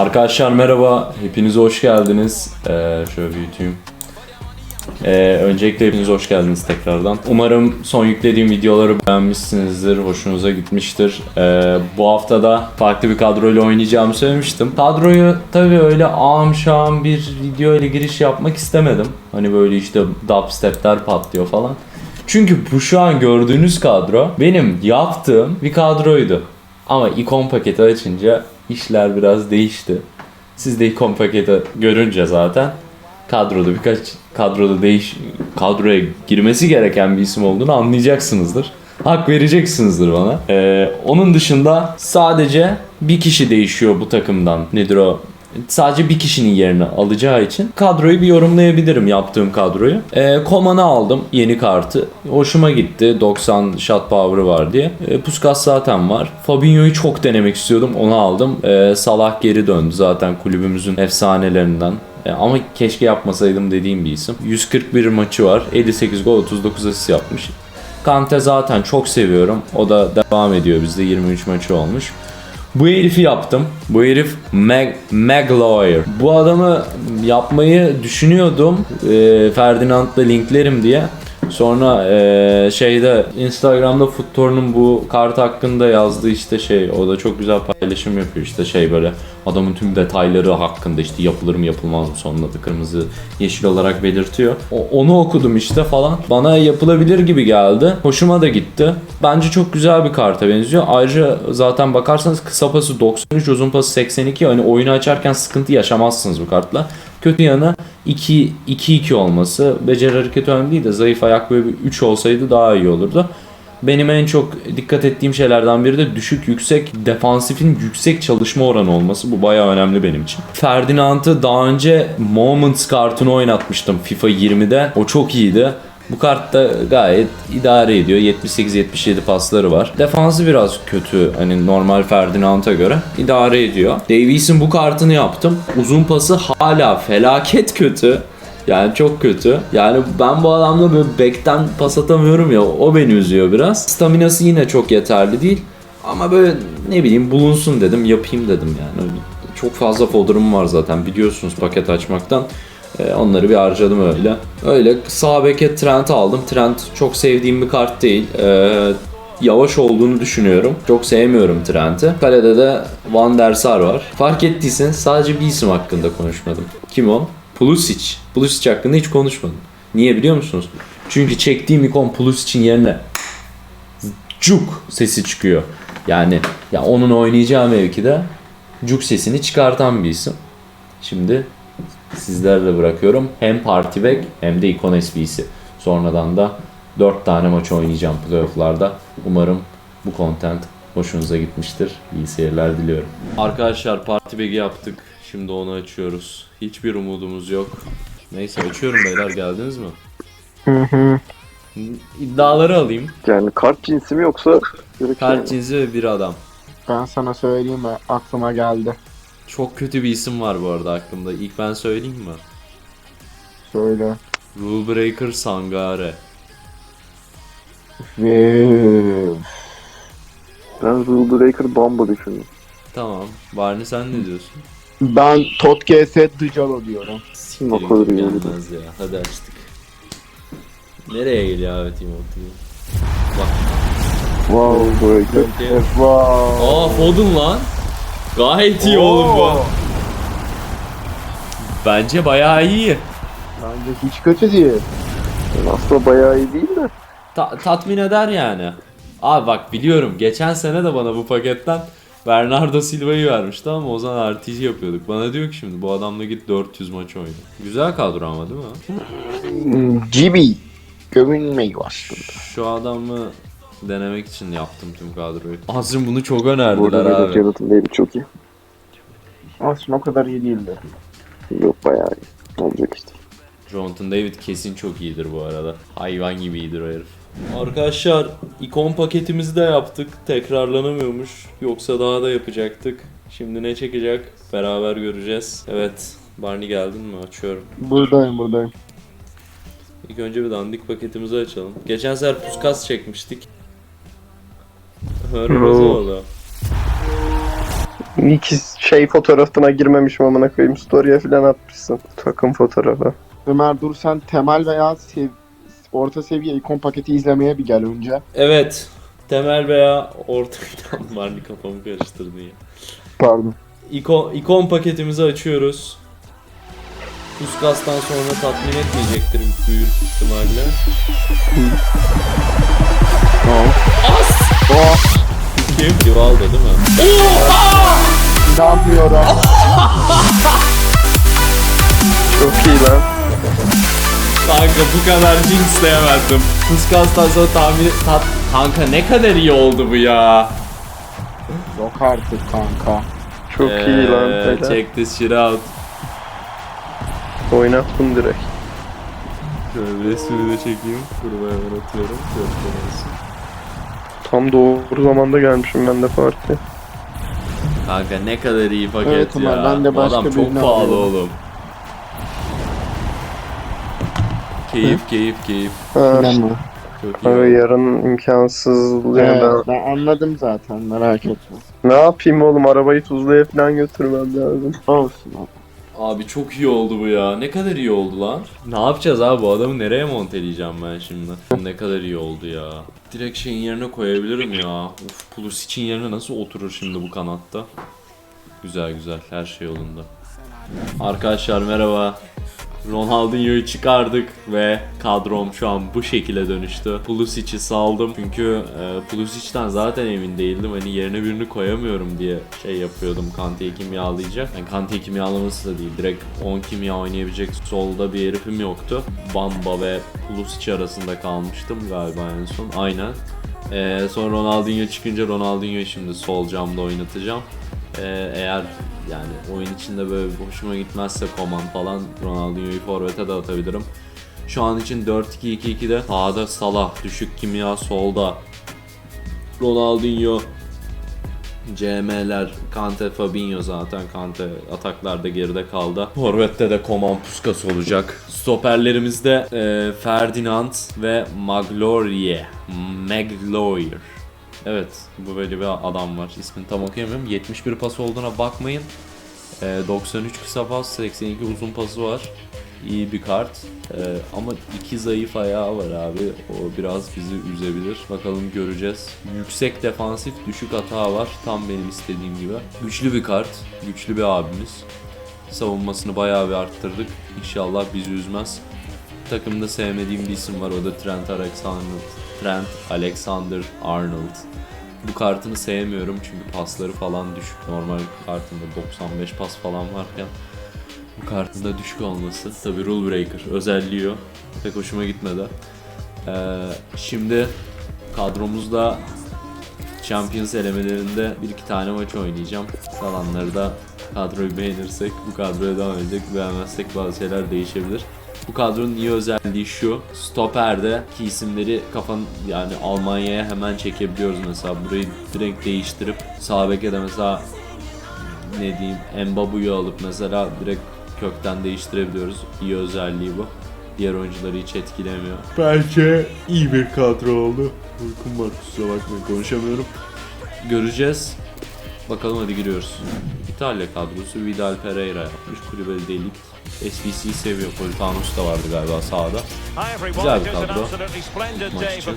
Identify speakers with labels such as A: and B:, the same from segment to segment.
A: Arkadaşlar merhaba, hepiniz hoş geldiniz. Ee, şöyle büyüteyim. Ee, öncelikle hepiniz hoş geldiniz tekrardan. Umarım son yüklediğim videoları beğenmişsinizdir, hoşunuza gitmiştir. Ee, bu hafta da farklı bir kadroyla oynayacağımı söylemiştim. Kadroyu tabii öyle ağam bir video ile giriş yapmak istemedim. Hani böyle işte dubstepler patlıyor falan. Çünkü bu şu an gördüğünüz kadro benim yaptığım bir kadroydu. Ama ikon paketi açınca işler biraz değişti. Siz de ikon paketi görünce zaten kadroda birkaç kadroda değiş kadroya girmesi gereken bir isim olduğunu anlayacaksınızdır. Hak vereceksinizdir bana. Ee, onun dışında sadece bir kişi değişiyor bu takımdan. Nedir o? Sadece bir kişinin yerini alacağı için kadroyu bir yorumlayabilirim yaptığım kadroyu. Ee, Koman'ı aldım yeni kartı. Hoşuma gitti. 90 shot power'ı var diye. Ee, Puskas zaten var. Fabinho'yu çok denemek istiyordum. Onu aldım. Ee, Salah geri döndü zaten kulübümüzün efsanelerinden. E, Ama keşke yapmasaydım dediğim bir isim. 141 maçı var. 58 gol 39 asist yapmış. Kante zaten çok seviyorum. O da devam ediyor bizde 23 maçı olmuş. Bu herifi yaptım. Bu herif Mag Maguire. Bu adamı yapmayı düşünüyordum. E, Ferdinand'la linklerim diye. Sonra e, şeyde Instagram'da Futtor'un bu kart hakkında yazdığı işte şey o da çok güzel paylaşım yapıyor işte şey böyle adamın tüm detayları hakkında işte yapılır mı yapılmaz mı sonunda da kırmızı yeşil olarak belirtiyor. O- onu okudum işte falan. Bana yapılabilir gibi geldi. Hoşuma da gitti. Bence çok güzel bir karta benziyor. Ayrıca zaten bakarsanız kısa pası 93 uzun pası 82 hani oyunu açarken sıkıntı yaşamazsınız bu kartla. Kötü yanı 2 2-2 olması. Beceri hareket önemli değil de zayıf ayak böyle bir 3 olsaydı daha iyi olurdu. Benim en çok dikkat ettiğim şeylerden biri de düşük yüksek defansifin yüksek çalışma oranı olması. Bu bayağı önemli benim için. Ferdinand'ı daha önce Moments kartını oynatmıştım FIFA 20'de. O çok iyiydi. Bu kartta gayet idare ediyor. 78-77 pasları var. Defansı biraz kötü hani normal Ferdinand'a göre. idare ediyor. Davies'in bu kartını yaptım. Uzun pası hala felaket kötü. Yani çok kötü. Yani ben bu adamla böyle back'ten pas atamıyorum ya o beni üzüyor biraz. Staminası yine çok yeterli değil. Ama böyle ne bileyim bulunsun dedim yapayım dedim yani. Çok fazla folder'ım var zaten biliyorsunuz paket açmaktan. Ee, onları bir harcadım öyle. Öyle sağ beke Trent aldım. Trent çok sevdiğim bir kart değil. Ee, yavaş olduğunu düşünüyorum. Çok sevmiyorum Trent'i. Kalede de Van der Sar var. Fark ettiyseniz sadece bir isim hakkında konuşmadım. Kim o? Pulisic. Pulisic hakkında hiç konuşmadım. Niye biliyor musunuz? Çünkü çektiğim ikon Pulisic'in yerine cuk sesi çıkıyor. Yani ya onun oynayacağı mevkide cuk sesini çıkartan bir isim. Şimdi sizlerle bırakıyorum. Hem Party Back hem de ikon SB'si. Sonradan da 4 tane maç oynayacağım playofflarda. Umarım bu content hoşunuza gitmiştir. İyi seyirler diliyorum. Arkadaşlar Party Back'i yaptık. Şimdi onu açıyoruz. Hiçbir umudumuz yok. Neyse açıyorum beyler geldiniz mi? İddiaları alayım.
B: Yani kart cinsi mi yoksa
A: Kart
B: yani?
A: cinsi ve bir adam.
C: Ben sana söyleyeyim mi? Aklıma geldi.
A: Çok kötü bir isim var bu arada aklımda. İlk ben söyleyeyim mi?
C: Söyle.
A: Rule Breaker Sangare.
B: Ben Rule Breaker Bamba düşündüm.
A: Tamam. Barney sen ne diyorsun?
C: ben Tot GS Dıcalo diyorum.
B: Ya.
A: gelmez ya. Hadi açtık. Nereye geliyor abi Timothy? Bak.
C: Wow.
B: Breaker.
C: Wow.
A: Aa Foden lan. Gayet iyi oğlum bu.
C: Oo.
A: Bence bayağı iyi.
C: Bence hiç kötü değil.
B: Aslında bayağı iyi değil de.
A: Ta- tatmin eder yani. Abi bak biliyorum geçen sene de bana bu paketten Bernardo Silva'yı vermişti ama o zaman RPG yapıyorduk. Bana diyor ki şimdi bu adamla git 400 maç oyna. Güzel kadro ama değil mi?
C: GB. Gömülmeyi başladı.
A: Şu adamı denemek için yaptım tüm kadroyu. Azrim bunu çok
B: Burada
A: önerdiler
B: da
A: abi.
B: Jonathan David çok iyi.
C: Aslında o kadar iyi değildi.
B: Yok bayağı iyi. Olacak işte.
A: Jonathan David kesin çok iyidir bu arada. Hayvan gibi iyidir o herif. Arkadaşlar ikon paketimizi de yaptık. Tekrarlanamıyormuş. Yoksa daha da yapacaktık. Şimdi ne çekecek beraber göreceğiz. Evet Barney geldin mi? Açıyorum.
C: Buradayım buradayım.
A: İlk önce bir dandik paketimizi açalım. Geçen sefer puskas çekmiştik. Öyle
B: Oo.
A: oldu.
B: İyi ki şey fotoğrafına girmemişim amına koyayım. Story'e falan atmışsın. Takım fotoğrafı.
C: Ömer dur sen temel veya sev orta seviye ikon paketi izlemeye bir gel önce.
A: Evet. Temel veya orta var kafamı karıştırdın ya.
C: Pardon.
A: İkon, ikon paketimizi açıyoruz. Puskas'tan sonra tatmin etmeyecektir büyük ihtimalle. As!
C: Oh,
A: Kim? Rivaldo değil mi?
C: inanmıyorum.
B: Çok iyi lan.
A: Kanka bu kadar jinxleyemezdim. Puskas'tan sonra tahmin tat... Kanka ne kadar iyi oldu bu ya.
C: Yok artık kanka.
B: Çok iyi lan.
A: Ee,
B: Helal.
A: Check this shit out.
B: Oynattım direkt.
A: Şöyle resmini de çekeyim. Hemen atıyorum. Göstermesin.
B: Tam doğru zamanda gelmişim ben de partiye.
A: Kanka ne kadar iyi paket
C: Evet
A: ya.
C: Ben de
A: Bu
C: başka
A: adam çok
C: birini
A: pahalı
C: alıyorum.
A: oğlum. Keyif keyif keyif.
B: Ha.
A: Çok iyi.
B: abi yarın imkansız. Yani
C: Evet,
B: ben...
C: ben anladım zaten merak etme.
B: Ne yapayım oğlum arabayı Tuzla'ya falan götürmem lazım.
C: Olsun abi.
A: Abi çok iyi oldu bu ya. Ne kadar iyi oldu lan. Ne yapacağız abi bu adamı nereye monteleyeceğim ben şimdi? Ne kadar iyi oldu ya. Direkt şeyin yerine koyabilirim ya. Uf Pulisic'in yerine nasıl oturur şimdi bu kanatta? Güzel güzel her şey yolunda. Arkadaşlar merhaba. Ronaldinho'yu çıkardık ve kadrom şu an bu şekilde dönüştü. Pulisic'i saldım çünkü e, Pulisic'ten zaten emin değildim. Hani yerine birini koyamıyorum diye şey yapıyordum Kante'yi kimyalayacak. Yani Kante'yi kimyalaması da değil. Direkt 10 kimya oynayabilecek solda bir herifim yoktu. Bamba ve Pulisic arasında kalmıştım galiba en son. Aynen. E, sonra Ronaldinho çıkınca Ronaldinho'yu şimdi sol camda oynatacağım. Ee, eğer yani oyun içinde böyle hoşuma gitmezse Koman falan Ronaldinho'yu forvete de atabilirim. Şu an için 4-2-2-2'de sağda Salah, düşük kimya solda Ronaldinho CM'ler, Kante, Fabinho zaten Kante ataklarda geride kaldı. Forvet'te de Koman Puskas olacak. Stoperlerimizde e, Ferdinand ve Magloire. Magloire. Evet, bu böyle bir adam var. İsmini tam okuyamıyorum. 71 pas olduğuna bakmayın. Ee, 93 kısa pas, 82 uzun pası var. İyi bir kart. Ee, ama iki zayıf ayağı var abi. O biraz bizi üzebilir. Bakalım göreceğiz. Yüksek defansif, düşük hata var. Tam benim istediğim gibi. Güçlü bir kart. Güçlü bir abimiz. Savunmasını bayağı bir arttırdık. İnşallah bizi üzmez. Takımda sevmediğim bir isim var. O da Trent Alexander. Trent Alexander Arnold. Bu kartını sevmiyorum çünkü pasları falan düşük. Normal kartında 95 pas falan varken bu kartın da düşük olması tabi rule breaker özelliği o. Pek hoşuma gitmedi. Ee, şimdi kadromuzda Champions elemelerinde bir iki tane maç oynayacağım. Kalanları da kadroyu beğenirsek bu kadroya devam edecek. Beğenmezsek bazı şeyler değişebilir. Bu kadronun iyi özelliği şu. Stoper'de ki isimleri kafan yani Almanya'ya hemen çekebiliyoruz mesela. Burayı direkt değiştirip sağ beke de mesela ne diyeyim Mbabu'yu alıp mesela direkt kökten değiştirebiliyoruz. İyi özelliği bu. Diğer oyuncuları hiç etkilemiyor. Bence iyi bir kadro oldu. Uykum var kusura bakmayın konuşamıyorum. Göreceğiz. Bakalım hadi giriyoruz. İtalya kadrosu Vidal Pereira yapmış. Kulübeli delik. SBC'yi seviyor. Politanos da vardı galiba
D: everyone,
A: Güzel bir kadro. Maç için.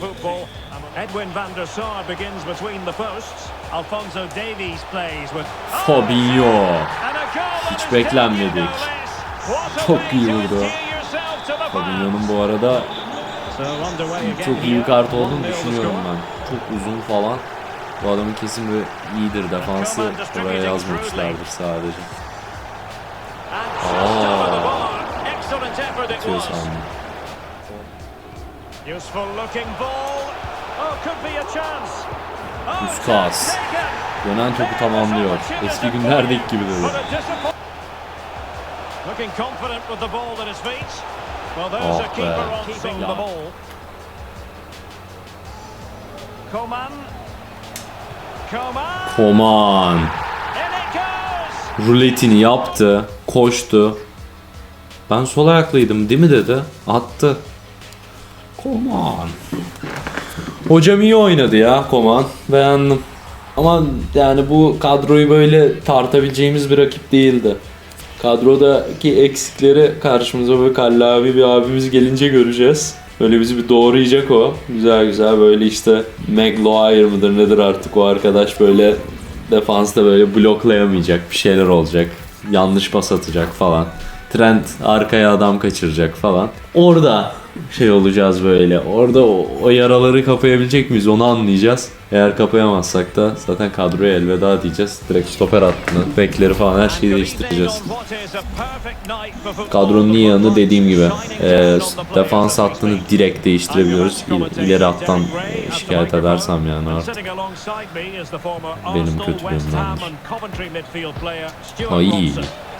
D: Edwin van der Sar begins between the posts. Alfonso Davies plays with...
A: Fabinho.
D: That
A: Hiç beklenmedik. Çok iyi vurdu. Fabinho'nun bu arada çok iyi kart olduğunu
D: 1-0 the
A: düşünüyorum ben. Çok uzun falan. Bu adamın kesin bir iyidir defansı. Oraya yazmamışlardır sadece. Aa.
D: Excellent effort it was. Useful looking ball. Oh, could be a chance. Oh,
A: Puskas.
D: taken.
A: Dönen topu tamamlıyor. Eski günlerdeki gibi dedi.
D: Looking confident with the ball at his feet. Well, there's
A: Oh,
D: a keeper on keeping the ball. Coman. Coman.
A: Koman.
D: İt goes.
A: Ruletini yaptı. Koştu. Ben sol ayaklıydım değil mi dedi. Attı. Koman. Hocam iyi oynadı ya Koman. Beğendim. Ama yani bu kadroyu böyle tartabileceğimiz bir rakip değildi. Kadrodaki eksikleri karşımıza böyle kallavi bir abimiz gelince göreceğiz. Böyle bizi bir doğrayacak o. Güzel güzel böyle işte Maguire mıdır nedir artık o arkadaş böyle defansta böyle bloklayamayacak bir şeyler olacak. Yanlış pas atacak falan. Trent arkaya adam kaçıracak falan. Orada şey olacağız böyle. Orada o, o yaraları kapayabilecek miyiz onu anlayacağız. Eğer kapayamazsak da zaten kadroya elveda diyeceğiz. Direkt stoper hattını, bekleri falan her şeyi değiştireceğiz. Kadronun iyi yanı dediğim gibi e, defans hattını direkt değiştirebiliyoruz. İl- hattan e, şikayet edersem yani artık.
D: benim kötülüğümdendir.
A: Ay. iyi.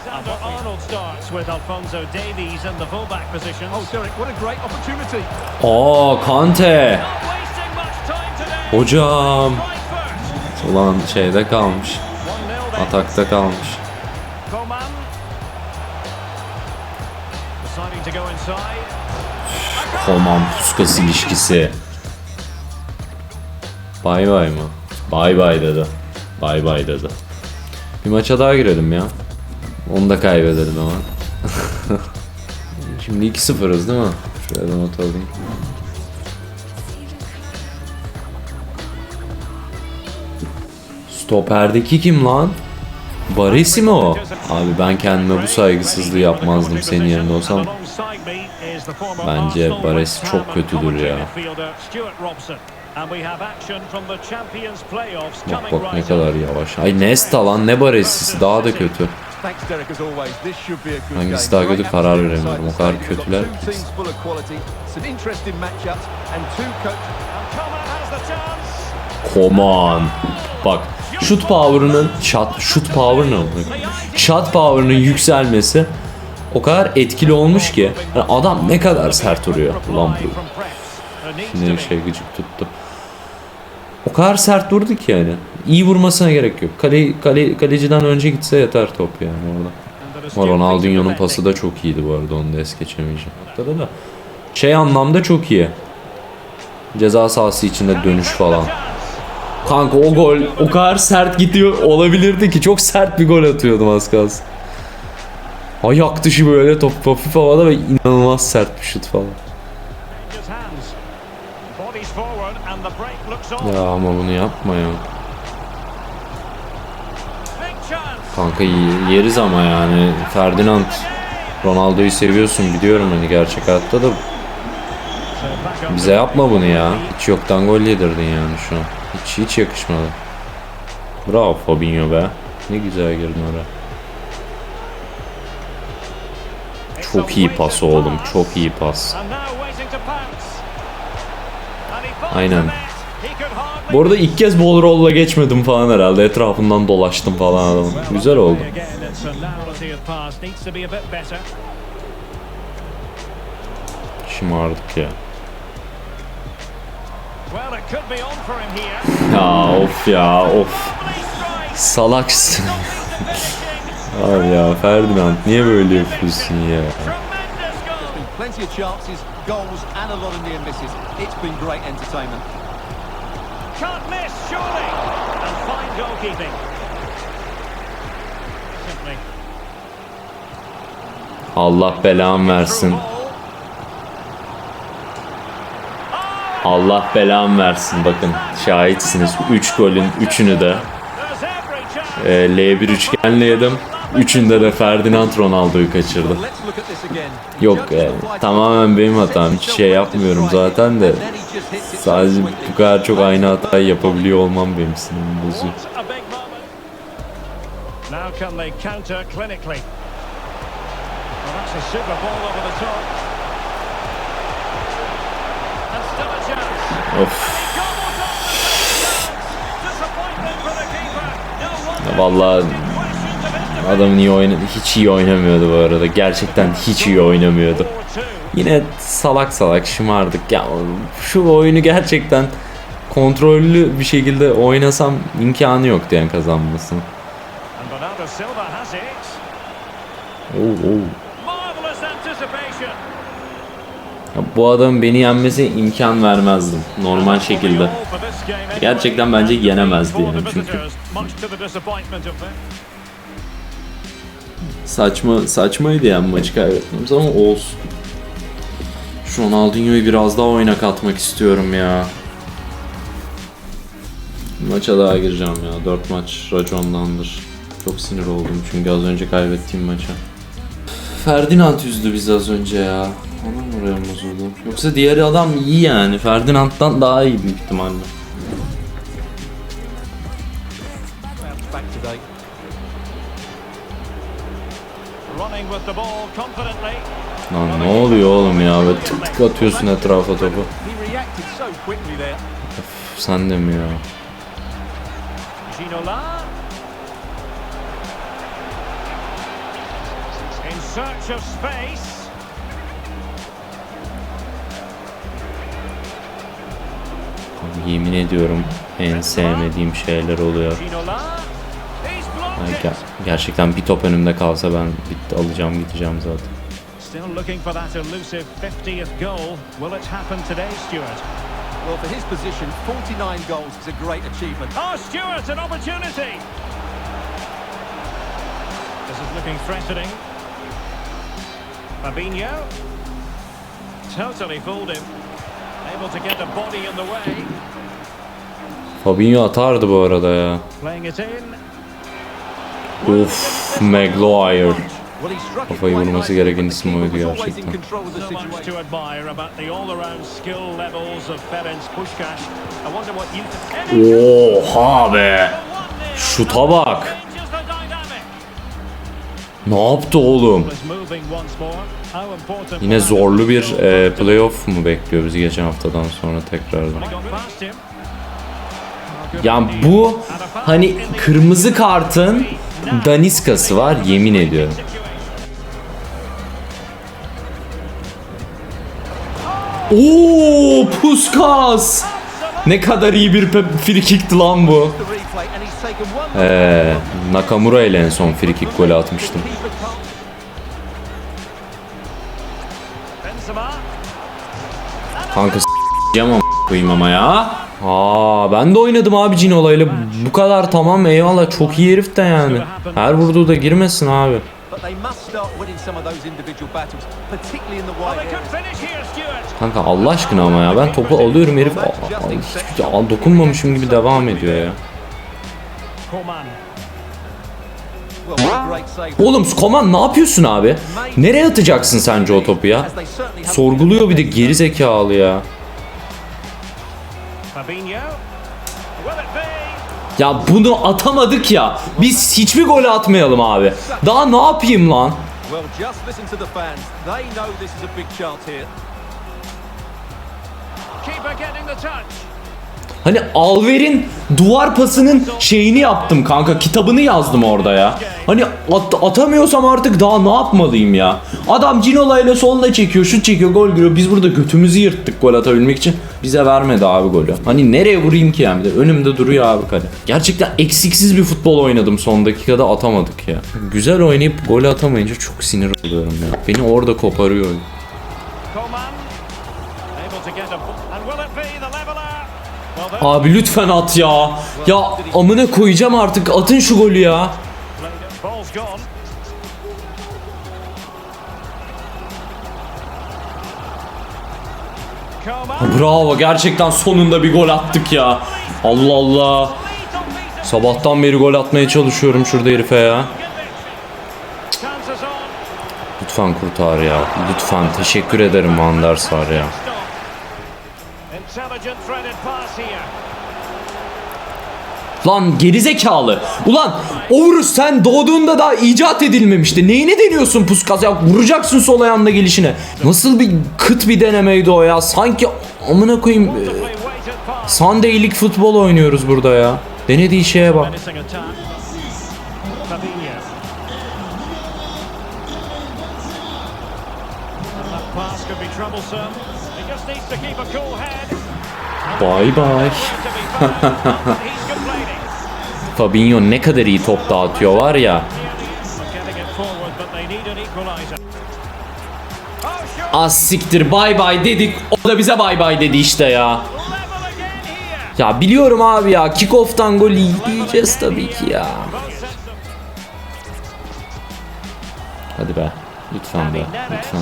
D: Arnold starts with Alfonso Davies in the fullback positions.
E: Oh, Derek, what a great opportunity.
A: Aa Kante.
D: Time today.
A: Hocam. Ulan şeyde kalmış.
D: 1-0 then.
A: Atakta kalmış.
D: Coman. Deciding to go inside.
A: Koman Puskas ilişkisi. Bay bay mı? Bay bay dedi. Bay bay dedi. Bir maça daha girelim ya. Onu da kaybedelim ama. Şimdi 2-0'ız değil mi? Şuraya da not alayım. Stoperdeki kim lan? Baresi mi o? Abi ben kendime bu saygısızlığı yapmazdım senin yerinde olsam.
D: Bence Bares çok kötüdür ya.
A: Bak bak ne kadar yavaş. Ay Nesta lan ne Baresi'si daha da kötü. Hangisi daha kötü karar veremiyorum. O kadar kötüler ki.
E: coaches.
A: Koman. Bak şut power'ının shot şut power'ının shot power'ının yükselmesi o kadar etkili olmuş ki yani adam ne kadar sert vuruyor ulan bu. Şimdi şey gıcık tuttu. O kadar sert vurdu ki yani. İyi vurmasına gerek yok. Kale, kale, kaleciden önce gitse yeter top yani orada. Ama Ronaldinho'nun pası da çok iyiydi bu arada onu da es geçemeyeceğim. Noktada da şey anlamda çok iyi. Ceza sahası içinde dönüş falan. Kanka o gol o kadar sert gidiyor olabilirdi ki çok sert bir gol atıyordum az kalsın. Ayak dışı böyle top hafif havada ve inanılmaz sert bir şut falan. Ya ama bunu yapma ya. Kanka yeriz ama yani Ferdinand Ronaldo'yu seviyorsun biliyorum hani gerçek hayatta da bize yapma bunu ya. Hiç yoktan gol yedirdin yani şu an. Hiç hiç yakışmadı. Bravo Fabinho be. Ne güzel girdin oraya. Çok iyi pas oğlum. Çok iyi pas. Aynen. Bu arada ilk kez ball roll'la geçmedim falan herhalde. Etrafından dolaştım falan adamın. Güzel oldu. Şımardık ya. Ya of ya of. Salaksın. Abi ya Ferdinand niye böyle yapıyorsun ya?
E: Plenty of chances, goals, and a lot of near misses. It's been great entertainment.
D: Can't miss, surely. And fine goalkeeping. Simply
A: Allah belamı versin. Allah belamı versin bakın şahitsiniz 3 golün 3'ünü de e, L1 üçgenle yedim. Üçünde de Ferdinand Ronaldo'yu kaçırdı. Yok e, tamamen benim hatam. Hiç şey yapmıyorum zaten de. Sadece bu kadar çok aynı hatayı yapabiliyor olmam benim sinirimi bozuyor.
D: Now can they counter clinically? Well, that's a super ball over the top. And still a chance.
A: Of. Vallahi adamın iyi oynadı. Hiç iyi oynamıyordu bu arada. Gerçekten hiç iyi oynamıyordu.
D: 4-2.
A: Yine salak salak şımardık. Ya şu oyunu gerçekten kontrollü bir şekilde oynasam imkanı
D: Silva has it.
A: Oo,
D: anticipation.
A: Ya bu adamın beni yenmesi imkan vermezdim normal şekilde. Gerçekten bence yenemezdi yani çünkü. Saçma saçmaydı yani maçı kaybetmemiz ama olsun. Şu Ronaldinho'yu biraz daha oyuna katmak istiyorum ya. Maça daha gireceğim ya. 4 maç racondandır. Çok sinir oldum çünkü az önce kaybettiğim maça. Ferdinand üzdü bizi az önce ya. Ona mı? Yoksa diğer adam iyi yani. Ferdinand'dan daha iyi büyük ihtimalle. Lan ne oluyor oğlum ya? Böyle tık tık atıyorsun etrafa topu.
E: There.
A: Sen de mi ya?
D: Of
A: yemin ediyorum en sevmediğim şeyler oluyor.
D: Blocked
A: ger- gerçekten bir top önümde kalsa ben bitti alacağım gideceğim zaten.
D: Still looking for that elusive 50th goal. Will it happen today, Stuart?
E: Well, for his position, 49 goals is a great achievement.
D: Oh, Stuart, an opportunity. This is looking threatening. Fabinho. Totally fooled him. Able to get a body in the way.
A: Fabinho atardı bu arada ya.
D: Playing it in.
A: Of Maguire. Kafayı vurması gereken isim oydu gerçekten. Oha be. Şuta bak. Ne yaptı oğlum? Yine zorlu bir e, playoff mu bekliyor bizi geçen haftadan sonra tekrardan? Yani bu hani kırmızı kartın daniskası var yemin ediyorum. Oo Puskas! Ne kadar iyi bir free lan bu. Ee, Nakamura ile en son free kick golü atmıştım. Kanka s**eceğim ama koyayım ama ya. Aa ben de oynadım abi Cinola ile. Bu kadar tamam eyvallah çok iyi herif de yani. Her vurduğu da girmesin abi. Kanka Allah aşkına ama ya ben topu alıyorum herif a- a- hiçbir şey a- dokunmamışım gibi devam ediyor ya. Oğlum Koman ne yapıyorsun abi? Nereye atacaksın sence o topu ya? Sorguluyor bir de geri zekalı ya. Ya bunu atamadık ya. Biz hiçbir gol atmayalım abi. Daha ne yapayım lan?
D: Keeper getting the touch.
A: Hani Alver'in duvar pasının şeyini yaptım kanka. Kitabını yazdım orada ya. Hani at- atamıyorsam artık daha ne yapmalıyım ya? Adam Cinola ile soluna çekiyor, şut çekiyor, gol giriyor. Biz burada götümüzü yırttık gol atabilmek için. Bize vermedi abi golü. Hani nereye vurayım ki yani? Önümde duruyor abi kale. Gerçekten eksiksiz bir futbol oynadım son dakikada atamadık ya. Güzel oynayıp golü atamayınca çok sinir oluyorum ya. Beni orada koparıyor. Abi lütfen at ya. Ya amına koyacağım artık. Atın şu golü ya.
D: Coman.
A: Bravo gerçekten sonunda bir gol attık ya. Allah Allah. Sabahtan beri gol atmaya çalışıyorum şurada herife ya. Lütfen kurtar ya. Lütfen teşekkür ederim Van der Sar ya. Lan gerizekalı. Ulan Ovrus sen doğduğunda daha icat edilmemişti. Neyine deniyorsun Puskas ya? Vuracaksın sol ayağında gelişine. Nasıl bir kıt bir denemeydi o ya? Sanki amına koyayım. e,
D: Wonderfully weighted pass.
A: Sunday Lig futbol oynuyoruz burada ya. Denediği şeye bak. Bye bye. Fabinho ne kadar iyi top dağıtıyor var ya. Az siktir bay bay dedik. O da bize bay bay dedi işte ya. Ya biliyorum abi ya. Kickoff'tan gol yiyeceğiz tabii ki ya. Hadi be. Lütfen be. Lütfen.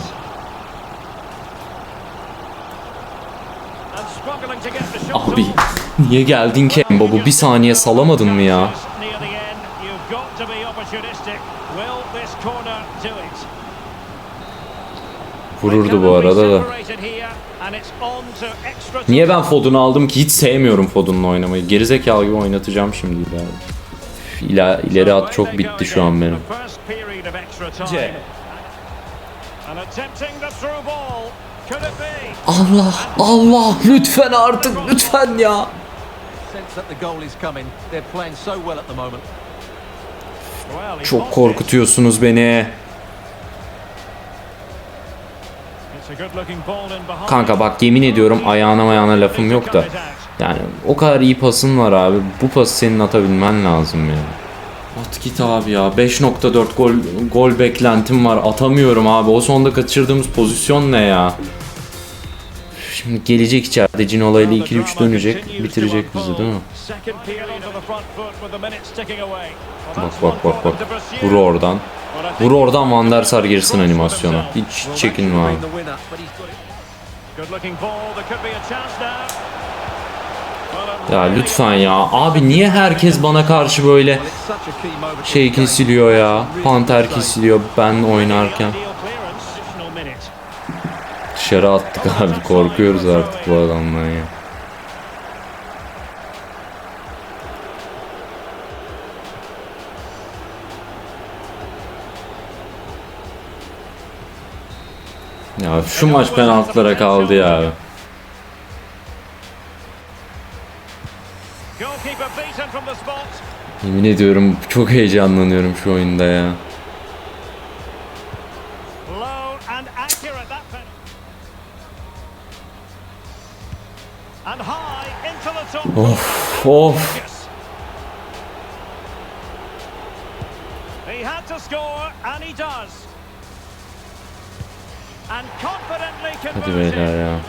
A: Abi. Niye geldin ki Mbabu? Bir saniye salamadın mı ya? Vururdu bu arada da. Niye ben Foden'u aldım ki? Hiç sevmiyorum Foden'la oynamayı. Gerizekalı gibi oynatacağım şimdi. Üf, İla, ileri at çok bitti şu an benim.
D: C.
A: Allah Allah lütfen artık lütfen ya. Çok korkutuyorsunuz beni. Kanka bak yemin ediyorum ayağına ayağına lafım yok da. Yani o kadar iyi pasın var abi. Bu pası senin atabilmen lazım ya. At git abi ya. 5.4 gol gol beklentim var. Atamıyorum abi. O sonda kaçırdığımız pozisyon ne ya? Şimdi gelecek içeride Cinola ile 2-3 dönecek. Bitirecek bizi değil mi? Bak bak bak bak. Vur oradan. Vur oradan Van der Sar girsin animasyona. Hiç çekinme abi. Ya lütfen ya. Abi niye herkes bana karşı böyle şey kesiliyor ya? Panter kesiliyor ben oynarken. Dışarı attık abi. Korkuyoruz artık bu adamdan ya. Ya şu maç penaltılara kaldı ya. Yemin ediyorum çok heyecanlanıyorum şu oyunda ya. Of of.
D: He had to score and he does. And confidently
A: Hadi beyler ya.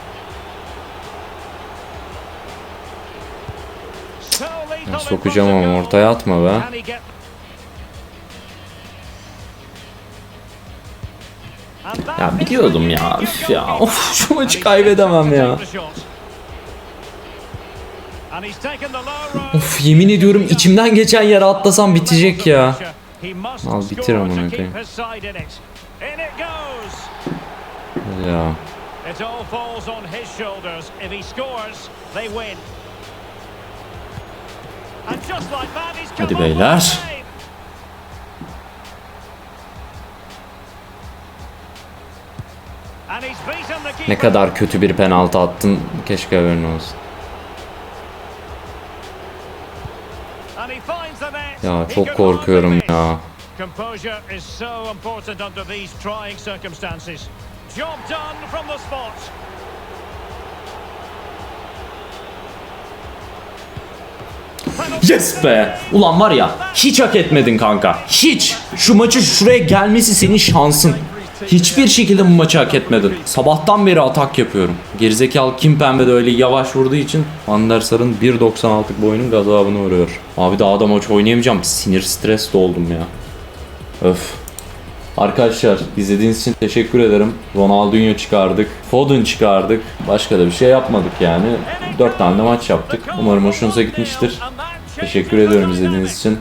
A: Ya sokacağım ama ortaya atma be. Ya biliyordum ya. Üf ya. Of şu maçı kaybedemem ya. Of yemin ediyorum içimden geçen yere atlasam bitecek ya. Al bitir amına koyayım. ya.
D: It all falls on his shoulders. If he scores, they win. And just like that, he's come
A: Hadi beyler. Ne kadar kötü bir penaltı attın. Keşke haberin olsun.
D: Done from the spot.
A: Yes be. Ulan var ya hiç hak etmedin kanka. Hiç. Şu maçı şuraya gelmesi senin şansın. Hiçbir şekilde bu maçı hak etmedin. Sabahtan beri atak yapıyorum. Gerizekalı Kim Pembe de öyle yavaş vurduğu için Van der Sar'ın 1.96'lık boyunun gazabını vuruyor. Abi daha da maç oynayamayacağım. Sinir stres oldum ya. Öf. Arkadaşlar izlediğiniz için teşekkür ederim. Ronaldinho çıkardık. Foden çıkardık. Başka da bir şey yapmadık yani. 4 tane de maç yaptık. Umarım hoşunuza gitmiştir. Teşekkür ediyorum izlediğiniz için.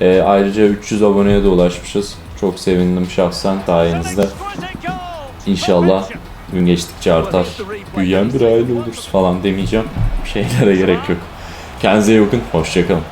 A: Ee, ayrıca 300 aboneye de ulaşmışız. Çok sevindim şahsen sayenizde. İnşallah gün geçtikçe artar. Büyüyen bir aile oluruz falan demeyeceğim. Bir şeylere gerek yok. Kendinize iyi bakın. Hoşçakalın.